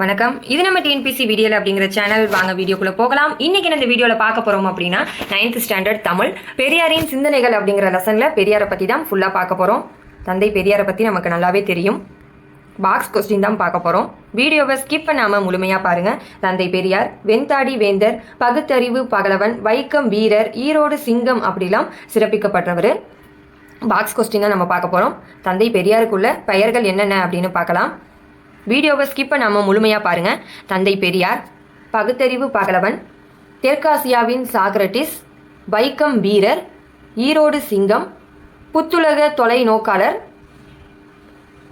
வணக்கம். இது நம்ம டிஎன்பிசி வீடியோல அப்படிங்கிற சேனல் வாங்க வீடியோக்குள்ள போகலாம். இன்னைக்கு இந்த வீடியோவில் பார்க்க போறோம் அப்படின்னா நைன்த் ஸ்டாண்டர்ட் தமிழ் பெரியாரின் சிந்தனைகள் அப்படிங்கிற லெசன்ல பெரியாரை பற்றி தான் ஃபுல்லாக பார்க்க போறோம். தந்தை பெரியாரை பற்றி நமக்கு நல்லாவே தெரியும். பாக்ஸ் கொஸ்டின் தான் பார்க்க போறோம். வீடியோவை ஸ்கிப் பண்ணாம முழுமையா பாருங்க. தந்தை பெரியார் வெண்தாடி வேந்தர் பகுத்தறிவு பகலவன் வைக்கம் வீரர் ஈரோடு சிங்கம் அப்படிலாம் சிறப்பிக்கப்பட்டவர். பாக்ஸ் கொஸ்டின் தான் நம்ம பார்க்க போகிறோம் தந்தை பெரியாருக்குள்ள பெயர்கள் என்னென்ன அப்படின்னு பார்க்கலாம். வீடியோவை ஸ்கிப் பண்ணாமல் முழுமையாக பாருங்க. தந்தை பெரியார் பகுத்தறிவு பகலவன் தெற்காசியாவின் சாக்ரட்டிஸ் வைக்கம் வீரர் ஈரோடு சிங்கம் புத்துலக தொலைநோக்காளர்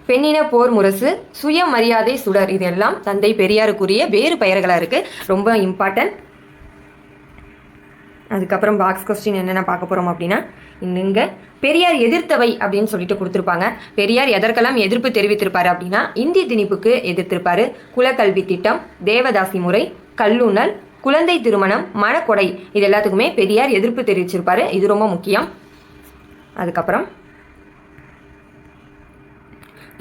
பெண்ணின போர் முரசு சுயமரியாதை சுடர். இதெல்லாம் தந்தை பெரியாருக்குரிய வேறு பெயர்களாக இருக்குது ரொம்ப இம்பார்ட்டன்ட் அதுக்கப்புறம் பாக்ஸ் கொஸ்டின் என்னென்ன பார்க்க போகிறோம் அப்படின்னா இங்க பெரியார் எதிர்த்தவை அப்படின்னு சொல்லிட்டு கொடுத்துருப்பாங்க. பெரியார் எதற்கெல்லாம் எதிர்ப்பு தெரிவித்திருப்பாரு அப்படின்னா இந்திய திணிப்புக்கு எதிர்த்திருப்பாரு. குலக்கல்வி திட்டம் தேவதாசி முறை கல்லூணல் குழந்தை திருமணம் மனக்கொடை இது எல்லாத்துக்குமே பெரியார் எதிர்ப்பு தெரிவிச்சிருப்பாரு. இது ரொம்ப முக்கியம். அதுக்கப்புறம்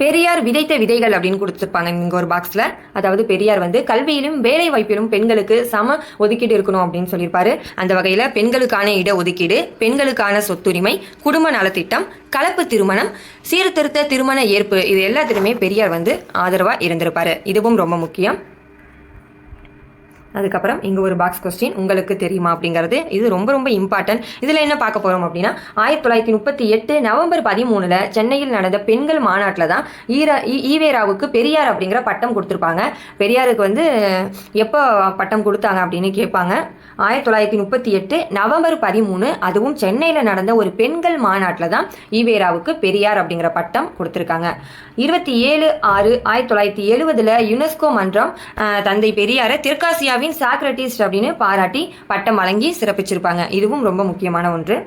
பெரியார் விதைத்த விதைகள் அப்படின்னு கொடுத்துருப்பாங்க இங்கே ஒரு பாக்ஸில் அதாவது பெரியார் வந்து கல்வியிலும் வேலை வாய்ப்பிலும் பெண்களுக்கு சம ஒதுக்கீடு இருக்கணும் அப்படின்னு சொல்லியிருப்பாரு. அந்த வகையில் பெண்களுக்கான இட ஒதுக்கீடு பெண்களுக்கான சொத்துரிமை குடும்ப நலத்திட்டம் கலப்பு திருமணம் சீர்திருத்த திருமண ஏற்பு இது எல்லாத்துலையுமே பெரியார் வந்து ஆதரவாக இருந்திருப்பாரு. இதுவும் ரொம்ப முக்கியம். அதுக்கப்புறம் இங்கே ஒரு பாக்ஸ் கொஸ்டின் உங்களுக்கு தெரியுமா அப்படிங்கிறது? இது ரொம்ப ரொம்ப இம்பார்ட்டன்ட் இதில் என்ன பார்க்க போகிறோம் அப்படின்னா ஆயிரத்தி தொள்ளாயிரத்தி முப்பத்தி எட்டு நவம்பர் பதிமூணில் சென்னையில் நடந்த பெண்கள் மாநாட்டில் தான் ஈரா ஈவேராவுக்கு பெரியார் அப்படிங்கிற பட்டம் கொடுத்துருப்பாங்க. பெரியாருக்கு வந்து எப்போ பட்டம் கொடுத்தாங்க அப்படின்னு கேட்பாங்க. ஆயிரத்தி தொள்ளாயிரத்தி முப்பத்தி எட்டு நவம்பர் பதிமூணு அதுவும் சென்னையில் நடந்த ஒரு பெண்கள் மாநாட்டில் தான் ஈவேராவுக்கு பெரியார் அப்படிங்கிற பட்டம் கொடுத்துருக்காங்க. இருபத்தி ஏழு ஆறு ஆயிரத்தி தொள்ளாயிரத்தி எழுவதில் யுனெஸ்கோ மன்றம் தந்தை பெரியாரை தெற்காசியாவின் சாக்ரட்டிஸ்ட் அப்படின்னு பாராட்டி பட்டம் வழங்கி சிறப்பிச்சிருப்பாங்க. இதுவும் ரொம்ப முக்கியமான ஒன்று.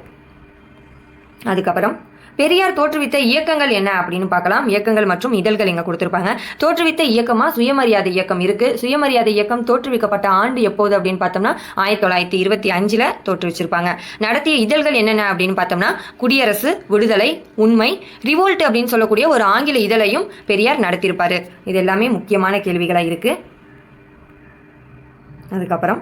அதுக்கப்புறம் பெரியார் தோற்றுவித்த இயக்கங்கள் என்ன அப்படின்னு பார்க்கலாம். இயக்கங்கள் மற்றும் இதழ்கள் இங்கே கொடுத்துருப்பாங்க. தோற்றுவித்த இயக்கமா சுயமரியாதை இயக்கம் இருக்கு. சுயமரியாதை இயக்கம் தோற்றுவிக்கப்பட்ட ஆண்டு எப்போது அப்படின்னு பார்த்தோம்னா ஆயிரத்தி தொள்ளாயிரத்தி இருபத்தி அஞ்சில் தோற்றுவிச்சிருப்பாங்க. நடத்திய இதழ்கள் என்னென்ன அப்படின்னு பார்த்தோம்னா குடியரசு விடுதலை உண்மை ரிவோல்ட் அப்படின்னு சொல்லக்கூடிய ஒரு ஆங்கில இதழையும் பெரியார் நடத்தியிருப்பாரு. இது எல்லாமே முக்கியமான கேள்விகளாக இருக்குது அதுக்கப்புறம்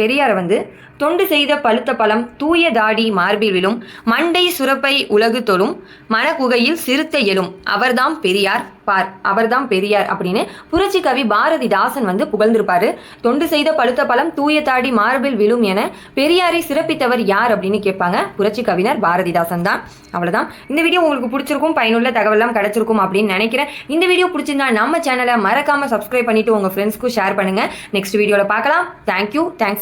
பெரியார் வந்து தொண்டு செய்த பழுத்த பழம் தூய தாடி மார்பில் விழும் மண்டை சுரப்பை உலகு தொழும் மனக்குகையில் சிறுத்தை எழும் அவர்தாம் பெரியார் பார் அவர்தாம் பெரியார் அப்படின்னு புரட்சி கவி பாரதிதாசன் வந்து புகழ்ந்திருப்பாரு. தொண்டு செய்த பழுத்த பழம் தூய தாடி மார்பில் விழும் என பெரியாரை சிறப்பித்தவர் யார் அப்படின்னு கேட்பாங்க புரட்சி கவிஞர் பாரதிதாசன் தான். அவ்வளவுதான். இந்த வீடியோ உங்களுக்கு பிடிச்சிருக்கும் பயனுள்ள தகவலாம் கிடைச்சிருக்கும் அப்படின்னு நினைக்கிறேன். இந்த வீடியோ பிடிச்சிருந்தா நம்ம சேனலை மறக்காம சப்ஸ்கிரைப் பண்ணிட்டு உங்க ஃப்ரெண்ட்ஸ்க்கும் ஷேர் பண்ணுங்க. நெக்ஸ்ட் வீடியோவில் பார்க்கலாம். Thank you thanks